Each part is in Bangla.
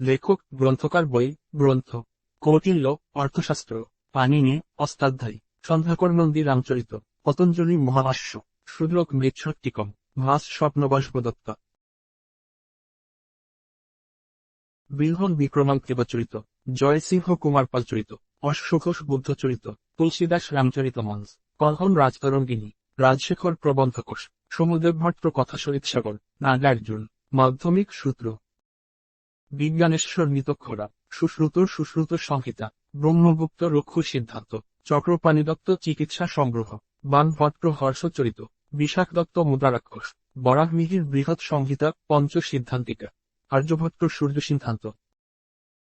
লেখক, গ্রন্থকার, বই, গ্রন্থ, কৌটিল্য, অর্থশাস্ত্র পানিনি অষ্টাধ্যায়ী, সন্ধ্যাকর নন্দী রামচরিত, পতঞ্জলি মহাভাষ্য, সুদ্রক মৃচ্ছট্টিকম ভাস প্রদত্ত বিলহন বিক্রমাঙ্ক দেবচরিত জয়সিংহ কুমার পাল চরিত অশ্বঘোষ বুদ্ধ চরিত, তুলসীদাস রামচরিত মানস কলহন রাজতরঙ্গিনী, রাজশেখর প্রবন্ধকোষ সমুদ্র ভট্ট সাগর, নাগার্জুন, মাধ্যমিক সূত্র বিজ্ঞানেশ্বর নিতক্ষরা সুশ্রুতর সুশ্রুত সংহিতা, ব্রহ্মগুপ্ত রক্ষু সিদ্ধান্ত, চক্রপাণি দত্ত চিকিৎসা সংগ্রহ, বানভট্ট হর্ষচরিত বিশাখ দত্ত মুদ্রারাক্ষস বরাহমিহির বৃহৎ সংহিতা, পঞ্চ সিদ্ধান্তিকা, আর্যভট্ট সূর্য সিদ্ধান্ত।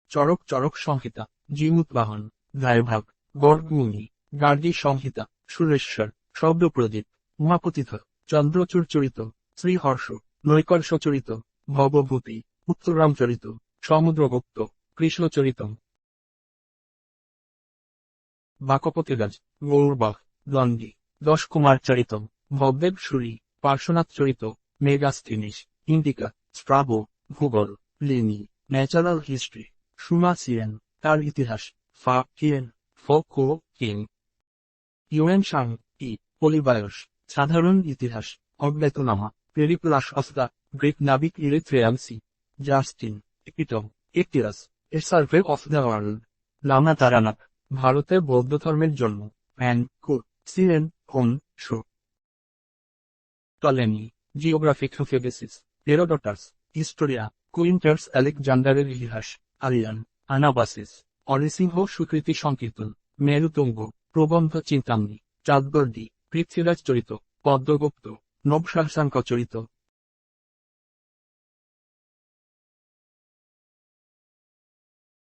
চরক চরক সংহিতা জিমুৎবাহন গায়ভাগ গর্গমুনি গার্গী সংহিতা, সুরেশ্বর শব্দপ্রদীপ উমাপতিথ চন্দ্রচূড় চরিত, শ্রীহর্ষ, নৈকর্ষ চরিত, ভবভূতি। উত্তরামচরিত সমুদ্রগুপ্ত কৃষ্ণচরিতম বাকপতিরাজ, গৌরবাহ দ্বন্দ্বী Dashakumaracharitam Bhabadeb Suri Parshvanatha Charita Megasthenes Indica Strabo ভূগোল, লিনি, ন্যাচারাল হিস্ট্রি, সুমা সুমাসিয়েন তার ইতিহাস, ফা কিয়েন, ফো কিং ইউএন সাং, ই, পলিবায়স, সাধারণ ইতিহাস, অজ্ঞাতনামা, পেরিপ্লাস অফ গ্রেট নাবিক Erythraean C. Justin epitome একটিরাস a survey of the world. Lama Taranath ভারতের বৌদ্ধ ধর্মের জন্ম। প্যান কো সিরেন হোন শো। টলেমি জিওগ্রাফিক ফেগেসিস হেরোডটাস হিস্টোরিয়া কুইন্টার্স আলেকজান্ডারের ইতিহাস আলিয়ান আনাবাসিস অরিসিংহ স্বীকৃতি সংকীর্তন মেরুতঙ্গ প্রবন্ধ চিন্তামণি চাঁদগর্দি পৃথ্বীরাজ চরিত পদ্মগুপ্ত নবশাসাঙ্ক চরিত।